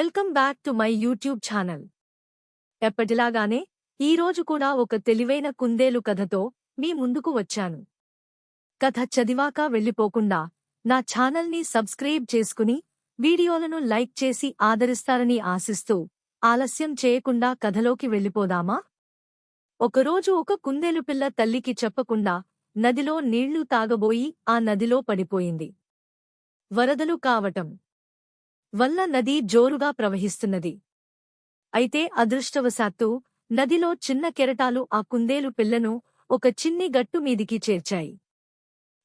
Welcome back to my YouTube channel. ఎప్పటిలాగానే ఈరోజు కూడా ఒక తెలివైన కుందేలు కథతో మీ ముందుకు వచ్చాను. కథ చదివాక వెళ్ళిపోకుండా నా ఛానల్ని సబ్స్క్రైబ్ చేసుకుని వీడియోలను లైక్ చేసి ఆదరిస్తారని ఆశిస్తూ ఆలస్యం చేయకుండా కథలోకి వెళ్ళిపోదామా? ఒకరోజు ఒక కుందేలు పిల్ల తల్లికి చెప్పకుండా నదిలో నీళ్ళు తాగబోయి ఆ నదిలో పడిపోయింది. వరదలు కావటం వల్ల నది జోరుగా ప్రవహిస్తున్నది. అయితే అదృష్టవశాత్తు నదిలో చిన్న కెరటాలు ఆ కుందేలు పిల్లను ఒక చిన్ని గట్టు మీదికి చేర్చాయి.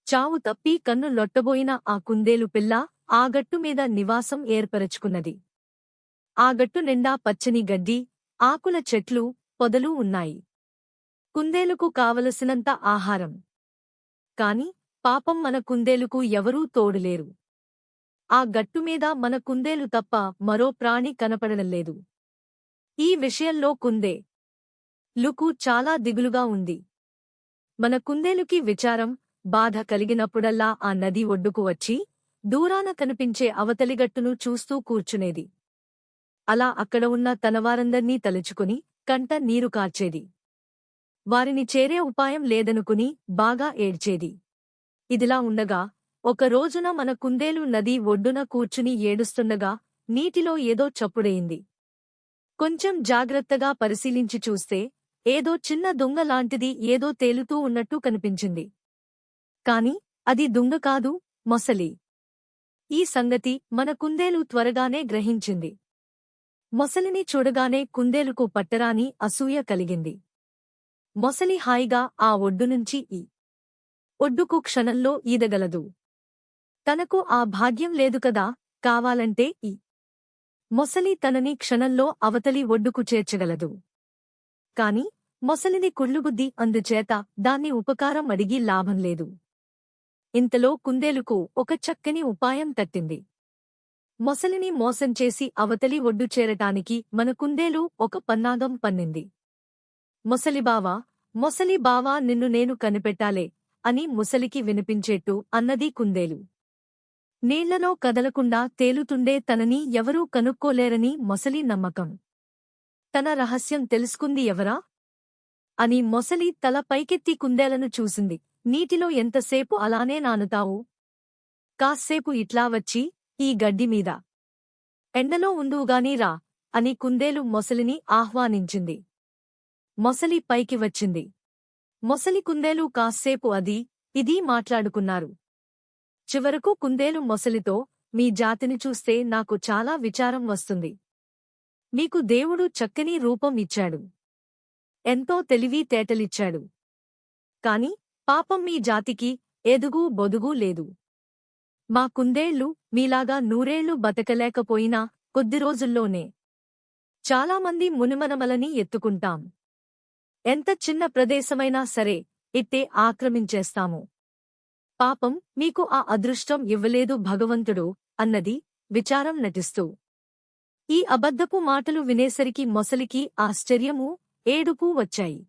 చావు తప్పి కన్ను లొట్టబోయిన ఆ కుందేలు పిల్ల ఆ గట్టు మీద నివాసం ఏర్పరచుకున్నది. ఆ గట్టు నిండా పచ్చని గడ్డి ఆకుల చెట్లు పొదలు ఉన్నాయి. కుందేలుకు కావలసినంత ఆహారం. కాని పాపం మన కుందేలుకు ఎవరూ తోడులేరు ఆ గట్టుమీద మన కుందేలు తప్ప మరో ప్రాణి కనపడడంలేదు ఈ విషయంలో కుందే లుకు చాలా దిగులుగా ఉంది. మన కుందేలుకి విచారం బాధ కలిగినప్పుడల్లా ఆ నది ఒడ్డుకు వచ్చి దూరాన కనిపించే అవతలిగట్టును చూస్తూ కూర్చునేది. అలా అక్కడ ఉన్న తనవారందర్నీ తలుచుకుని కంట నీరు కార్చేది. వారిని చేరే ఉపాయం లేదనుకుని బాగా ఏడ్చేది. ఇదిలా ఉండగా ఒక రోజున మన కుందేలు నది ఒడ్డున కూర్చుని ఏడుస్తుండగా నీటిలో ఏదో చప్పుడయింది. కొంచెం జాగ్రత్తగా పరిశీలించి చూస్తే ఏదో చిన్న దొంగ లాంటిది ఏదో తేలుతూ ఉన్నట్టు కనిపించింది. కాని అది దొంగ కాదు మొసలి. ఈ సంగతి మన కుందేలు త్వరగానే గ్రహించింది. మొసలిని చూడగానే కుందేలుకు పట్టరాని అసూయ కలిగింది. మొసలి హాయిగా ఆ ఒడ్డునుంచి ఈ ఒడ్డుకు క్షణంలో ఈదగలదు. తనకు ఆ భాగ్యం లేదు కదా? కావాలంటే ఈ మొసలి తనని క్షణంలో అవతలి ఒడ్డుకు చేర్చగలదు. కాని మొసలిని కుళ్ళుబుద్ది అందుచేత దాన్ని ఉపకారం అడిగి లాభం లేదు. ఇంతలో కుందేలుకు ఒక చక్కని ఉపాయం తట్టింది. మొసలిని మోసం చేసి అవతలి ఒడ్డు చేరటానికి మన కుందేలు ఒక పన్నాగం పన్నింది. మొసలిబావా మొసలి బావా నిన్ను నేను కనిపెట్టాలే అని ముసలికి వినిపించేట్టు అన్నది కుందేలు. నీళ్ళలో కదలకుండా తేలుతుండే తనని ఎవరూ కనుక్కోలేరని మొసలి నమ్మకం. తన రహస్యం తెలుసుకుంది ఎవరా? అని మొసలి తల పైకెత్తి కుందేలను చూసింది. నీటిలో ఎంతసేపు అలానే నానుతావు? కాస్సేపు ఇట్లా వచ్చి ఈ గడ్డిమీద ఎండలో ఉందువుగాని రా అని కుందేలు మొసలిని ఆహ్వానించింది. మొసలి పైకి వచ్చింది. మొసలి కుందేలు కాస్సేపు అది ఇది మాట్లాడుకున్నారు. చివరకు కుందేలు మొసలితో మీ జాతిని చూస్తే నాకు చాలా విచారం వస్తుంది. మీకు దేవుడు చక్కని రూపం ఇచ్చాడు. ఎంతో తెలివి తేటలిచ్చాడు. కాని పాపం మీ జాతికి ఎదుగు బొదుగు లేదు. మా కుందేళ్ళు మీలాగా నూరేళ్ళు బతకలేకపోయినా కొద్ది రోజుల్లోనే చాలామంది మునిమనమలని ఎత్తుకుంటాం. ఎంత చిన్న ప్రదేశమైనా సరే ఇట్టే ఆక్రమించేస్తాము. పాపం మీకు ఆ అదృష్టం ఇవ్వలేదు భగవంతుడు అన్నది విచారం నటిస్తూ. ఈ అబద్ధపు మాటలు వినేసరికి మొసలికి ఆశ్చర్యమూ ఏడుపూ వచ్చాయి.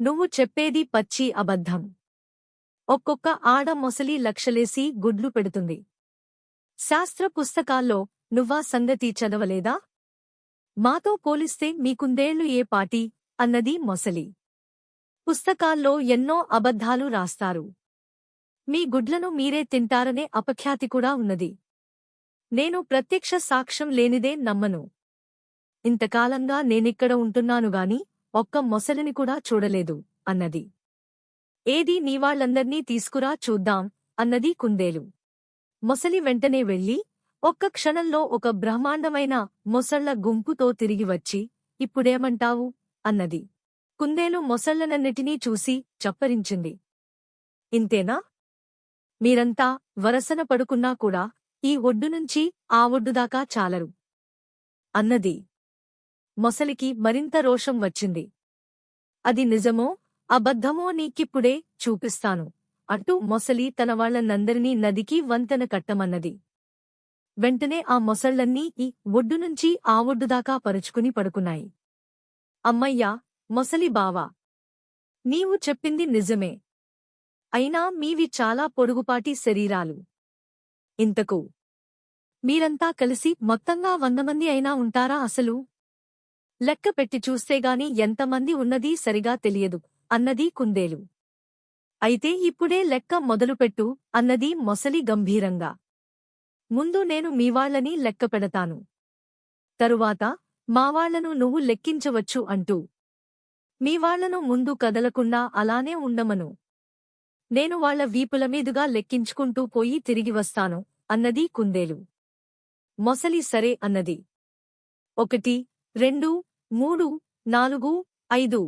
నువ్వు చెప్పేది పచ్చి అబద్ధం. ఒక్కొక్క ఆడ మొసలి లక్షలేసి గుడ్లు పెడుతుంది. శాస్త్ర పుస్తకాల్లో నువ్వా సంగతి చదవలేదా? మాతో పోలిస్తే మీకుందేళ్ళు ఏ పాటి? అన్నది మొసలి. పుస్తకాల్లో ఎన్నో అబద్ధాలు రాస్తారు. మీ గుడ్లను మీరే తింటారనే అపఖ్యాతి కూడా ఉన్నది. నేను ప్రత్యక్ష సాక్ష్యం లేనిదే నమ్మను. ఇంతకాలంగా నేనిక్కడ ఉంటున్నానుగాని ఒక్క మొసలిని కూడా చూడలేదు అన్నది. ఏది నీవాళ్ళందర్నీ తీసుకురా చూద్దాం అన్నది కుందేలు. మొసలి వెంటనే వెళ్ళి ఒక్క క్షణంలో ఒక బ్రహ్మాండమైన మొసళ్ళ గుంపుతో తిరిగి వచ్చి ఇప్పుడేమంటావు? అన్నది. కుందేలు మొసళ్ళనన్నిటినీ చూసి చప్పరించింది. ఇంతేనా? మీరంతా వరసన పడుకున్నా కూడా ఈ ఒడ్డునుంచి ఆ ఒడ్డుదాకా చాలరు. అన్నది. మొసలికి మరింత రోషం వచ్చింది. అది నిజమో అబద్ధమో నీకిప్పుడే చూపిస్తాను అటు మొసలి తన వాళ్ళనందరినీ నదికి వంతెన కట్టమన్నది. వెంటనే ఆ మొసళ్ళన్నీ ఈ ఒడ్డునుంచి ఆ ఒడ్డుదాకా పరుచుకుని పడుకున్నాయి. అమ్మయ్యా మొసలి బావా! నీవు చెప్పింది నిజమే. అయినా మీవి చాలా పొడుగుపాటి శరీరాలు. ఇంతకు మీరంతా కలిసి మొత్తంగా వంద మంది అయినా ఉంటారా అసలు? లెక్క పెట్టి చూస్తేగాని ఎంతమంది ఉన్నదీ సరిగా తెలియదు అన్నది కుందేలు. అయితే ఇప్పుడే లెక్క మొదలుపెట్టు అన్నది మొసలి గంభీరంగా. ముందు నేను మీవాళ్ళని లెక్క పెడతాను. తరువాత మావాళ్ళను నువ్వు లెక్కించవచ్చు అంటూ. మీవాళ్ళను ముందు కదలకుండా అలానే ఉండమను. నేను వాళ్ళ వీపుల మీదుగా లెక్కించుకుంటూ పోయి తిరిగి వస్తాను అన్నది కుందేలు. మొసలి సరే అన్నది. ఒకటి రెండు మూడు నాలుగు ఐదు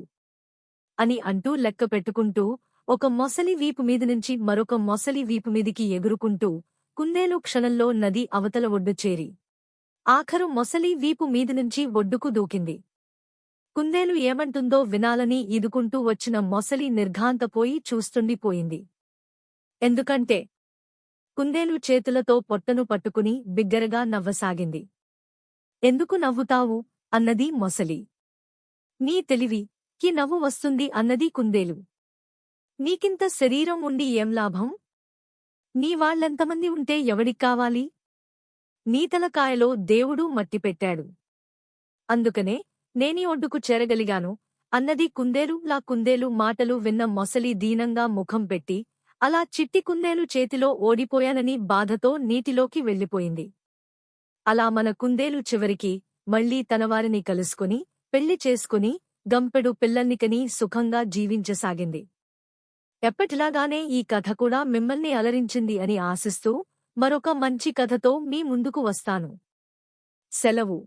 అని అంటూ లెక్క పెట్టుకుంటూ ఒక మొసలి వీపు మీద నుంచి మరొక మొసలి వీపు మీదికి ఎగురుకుంటూ కుందేలు క్షణంలో నది అవతల ఒడ్డు చేరి ఆఖరు మొసలి వీపు మీద నుంచి ఒడ్డుకు దూకింది. కుందేలు ఏమంటుందో వినాలని ఈదుకుంటూ వచ్చిన మొసలి నిర్ఘాంతపోయి చూస్తుండిపోయింది. ఎందుకంటే కుందేలు చేతులతో పొట్టను పట్టుకుని బిగ్గరగా నవ్వసాగింది. ఎందుకు నవ్వుతావు? అన్నది మొసలి. నీ తెలివి కి నవ్వు వస్తుంది అన్నది కుందేలు. నీకింత శరీరం ఉండి ఏం లాభం? నీ వాళ్ళెంతమంది ఉంటే ఎవడిక్కావాలి నీ తలకాయలో దేవుడు మట్టి పెట్టాడు. అందుకనే నేని ఒడ్డుకు చేరగలిగాను. అన్నది కుందేలు లా కుందేలు మాటలు విన్న మొసలి దీనంగా ముఖం పెట్టి అలా చిట్టి కుందేలు చేతిలో ఓడిపోయానని బాధతో నీటిలోకి వెళ్ళిపోయింది. అలా మన కుందేలు చివరికి మళ్ళీ తనవారిని కలుసుకుని పెళ్ళి చేసుకుని గంపెడు పిల్లన్నికని సుఖంగా జీవించసాగింది. ఎప్పటిలాగానే ఈ కథ కూడా మిమ్మల్ని అలరించింది అని ఆశిస్తూ మరొక మంచి కథతో మీ ముందుకు వస్తాను. సెలవు.